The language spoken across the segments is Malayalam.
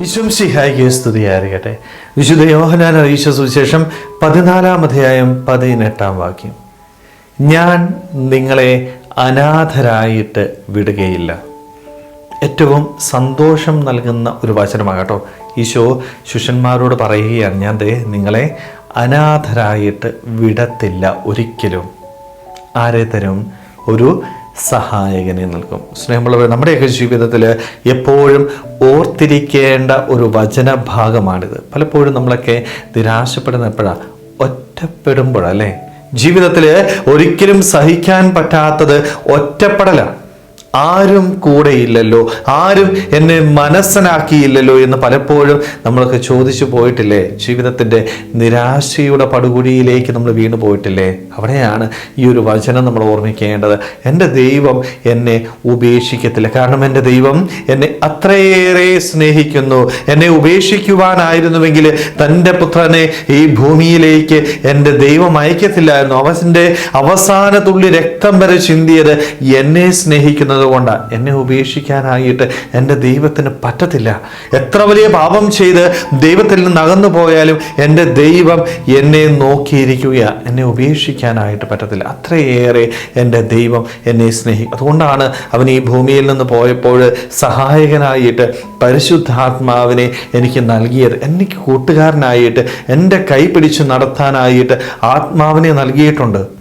വിശംസിഹായിക്ക് സ്തുതിയായിരിക്കട്ടെ വിശുദ്ധ യോഹനാൻ അറിയിച്ച സുവിശേഷം പതിനാലാം അധ്യായം പതിനെട്ടാം വാക്യം. ഞാൻ നിങ്ങളെ അനാഥരായിട്ട് വിടുകയില്ല. ഏറ്റവും സന്തോഷം നൽകുന്ന ഒരു വചനമാകട്ടോ ഈശോ ശിഷ്യന്മാരോട് പറയുകയാണ് ഞാൻ ദേ നിങ്ങളെ അനാഥരായിട്ട് വിടത്തില്ല ഒരിക്കലും. ആരെ തരും? ഒരു സഹായകനെ നൽകും. സ്നേഹമുള്ളവർ നമ്മുടെയൊക്കെ ജീവിതത്തിൽ എപ്പോഴും ഓർത്തിരിക്കേണ്ട ഒരു വചന ഭാഗമാണിത്. പലപ്പോഴും നമ്മളൊക്കെ നിരാശപ്പെടുന്ന എപ്പോഴാണ് ഒറ്റപ്പെടുമ്പോഴല്ലേ? ജീവിതത്തിൽ ഒരിക്കലും സഹിക്കാൻ പറ്റാത്തത് ഒറ്റപ്പെടലാണ് ആരും കൂടെയില്ലല്ലോ ആരും എന്നെ മനസ്സിലാക്കിയില്ലല്ലോ എന്ന് പലപ്പോഴും നമ്മളൊക്കെ ചോദിച്ചു പോയിട്ടില്ലേ? ജീവിതത്തിന്റെ നിരാശയുടെ പടുകുഴിയിലേക്ക് നമ്മൾ വീണു പോയിട്ടില്ലേ? അവിടെയാണ് ഈ ഒരു വചനം നമ്മൾ ഓർമ്മിക്കേണ്ടത്. എന്റെ ദൈവം എന്നെ ഉപേക്ഷിക്കത്തില്ല. കാരണം എന്റെ ദൈവം എന്നെ അത്രയേറെ സ്നേഹിക്കുന്നു. എന്നെ ഉപേക്ഷിക്കുവാനായിരുന്നുവെങ്കിൽ തന്റെ പുത്രനെ ഈ ഭൂമിയിലേക്ക് എന്റെ ദൈവം അയക്കത്തില്ലായിരുന്നു. അവന്റെ അവസാന തുള്ളി രക്തം വരെ ചിന്തിയത് എന്നെ സ്നേഹിക്കുന്നത് കൊണ്ടാണ് എന്നെ ഉപേക്ഷിക്കാനായിട്ട് എന്റെ ദൈവത്തിന് പറ്റത്തില്ല. എത്ര വലിയ പാപം ചെയ്ത് ദൈവത്തിൽ നിന്ന് അകന്നു പോയാലും എന്റെ ദൈവം എന്നെ നോക്കിയിരിക്കുക എന്നെ ഉപേക്ഷിക്കാനായിട്ട് പറ്റത്തില്ല. അത്രയേറെ എന്റെ ദൈവം എന്നെ സ്നേഹിക്കും. അതുകൊണ്ടാണ് അവൻ ഈ ഭൂമിയിൽ നിന്ന് പോയപ്പോൾ സഹായകനായിട്ട് പരിശുദ്ധാത്മാവിനെ എനിക്ക് നൽകിയത്. എനിക്ക് കൂട്ടുകാരനായിട്ട് എന്റെ കൈ പിടിച്ച് നടത്താനായിട്ട് ആത്മാവിനെ നൽകിയിട്ടുണ്ട്.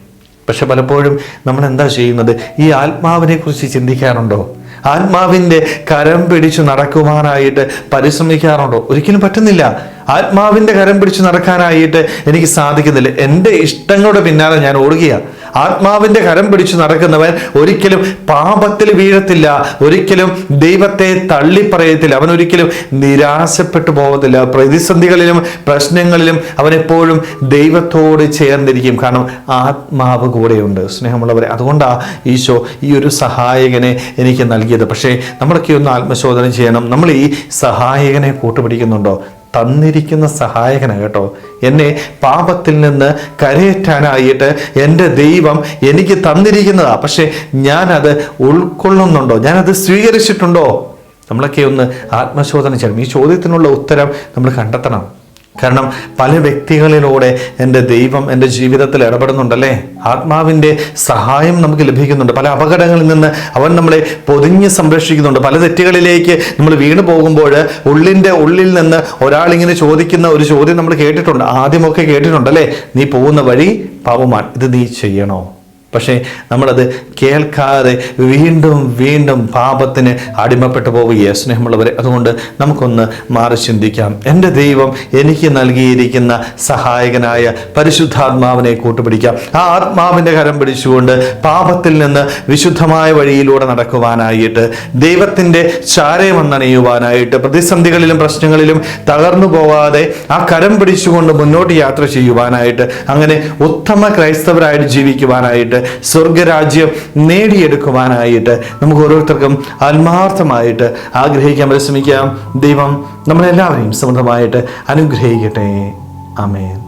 പക്ഷെ പലപ്പോഴും നമ്മൾ എന്താ ചെയ്യുന്നത്? ഈ ആത്മാവിനെ കുറിച്ച് ചിന്തിക്കാറുണ്ടോ? ആത്മാവിന്റെ കരം പിടിച്ചു നടക്കുവാനായിട്ട് പരിശ്രമിക്കാറുണ്ടോ? ഒരിക്കലും പറ്റുന്നില്ല. ആത്മാവിന്റെ കരം പിടിച്ചു നടക്കാനായിട്ട് എനിക്ക് സാധിക്കുന്നില്ല. എന്റെ ഇഷ്ടങ്ങളുടെ പിന്നാലെ ഞാൻ ഓടുകയാണ് ആത്മാവിന്റെ കരം പിടിച്ച് നടക്കുന്നവൻ ഒരിക്കലും പാപത്തിൽ വീഴത്തില്ല. ഒരിക്കലും ദൈവത്തെ തള്ളിപ്പറയത്തില്ല. അവൻ ഒരിക്കലും നിരാശപ്പെട്ടു പോകത്തില്ല പ്രതിസന്ധികളിലും പ്രശ്നങ്ങളിലും അവനെപ്പോഴും ദൈവത്തോട് ചേർന്നിരിക്കും. കാരണം ആത്മാവ് കൂടെയുണ്ട്. സ്നേഹമുള്ളവരെ അതുകൊണ്ടാണ് ഈശോ ഈ ഒരു സഹായകനെ എനിക്ക് നൽകിയത്. പക്ഷേ നമ്മളൊക്കെ ഒന്ന് ആത്മശോധന ചെയ്യണം. നമ്മൾ ഈ സഹായകനെ കൂട്ടുപിടിക്കുന്നുണ്ടോ? തന്നിരിക്കുന്ന സഹായകന കേട്ടോ. എന്നെ പാപത്തിൽ നിന്ന് കരയേറ്റാനായിട്ട് എന്റെ ദൈവം എനിക്ക് തന്നിരിക്കുന്നതാ. പക്ഷേ ഞാനത് ഉൾക്കൊള്ളുന്നുണ്ടോ? ഞാനത് സ്വീകരിച്ചിട്ടുണ്ടോ? നമ്മളൊക്കെ ഒന്ന് ആത്മശോധന ചെയ്യണം. ഈ ചോദ്യത്തിനുള്ള ഉത്തരം നമ്മൾ കണ്ടെത്തണം. കാരണം പല വ്യക്തികളിലൂടെ എന്റെ ദൈവം എന്റെ ജീവിതത്തിൽ ഇടപെടുന്നുണ്ടല്ലേ? ആത്മാവിന്റെ സഹായം നമുക്ക് ലഭിക്കുന്നുണ്ട്. പല അപകടങ്ങളിൽ നിന്ന് അവൻ നമ്മളെ പൊതിഞ്ഞ് സംരക്ഷിക്കുന്നുണ്ട്. പല തെറ്റുകളിലേക്ക് നമ്മൾ വീണു പോകുമ്പോൾ ഉള്ളിന്റെ ഉള്ളിൽ നിന്ന് ഒരാളിങ്ങനെ ചോദിക്കുന്ന ഒരു ചോദ്യം നമ്മൾ കേട്ടിട്ടുണ്ട്. ആദ്യമൊക്കെ കേട്ടിട്ടുണ്ടല്ലേ? നീ പോകുന്ന വഴി പാവമാൻ ഇത് നീ ചെയ്യണോ? പക്ഷേ നമ്മളത് കേൾക്കാതെ വീണ്ടും വീണ്ടും പാപത്തിന് അടിമപ്പെട്ടു പോവുകയെ സ്നേഹമുള്ളവരെ. അതുകൊണ്ട് നമുക്കൊന്ന് മാറി ചിന്തിക്കാം. എന്റെ ദൈവം എനിക്ക് നൽകിയിരിക്കുന്ന സഹായകനായ പരിശുദ്ധാത്മാവിനെ കൂട്ടുപിടിക്കാം. ആ ആത്മാവിന്റെ കരം പിടിച്ചുകൊണ്ട് പാപത്തിൽ നിന്ന് വിശുദ്ധമായ വഴിയിലൂടെ നടക്കുവാനായിട്ട് ദൈവത്തിന്റെ ചാരയമെന്നണിയുവാനായിട്ട് പ്രതിസന്ധികളിലും പ്രശ്നങ്ങളിലും തകർന്നു പോവാതെ ആ കരം പിടിച്ചുകൊണ്ട് മുന്നോട്ട് യാത്ര ചെയ്യുവാനായിട്ട് അങ്ങനെ ഉത്തമ ക്രൈസ്തവരായിട്ട് ജീവിക്കുവാനായിട്ട് സ്വർഗരാജ്യം നേടിയെടുക്കുവാനായിട്ട് നമുക്ക് ഓരോരുത്തർക്കും ആത്മാർത്ഥമായിട്ട് ആഗ്രഹിക്കാൻ പരിശ്രമിക്കാം. ദൈവം നമ്മളെല്ലാവരെയും സമൃദ്ധമായിട്ട് അനുഗ്രഹിക്കട്ടെ. ആമേൻ.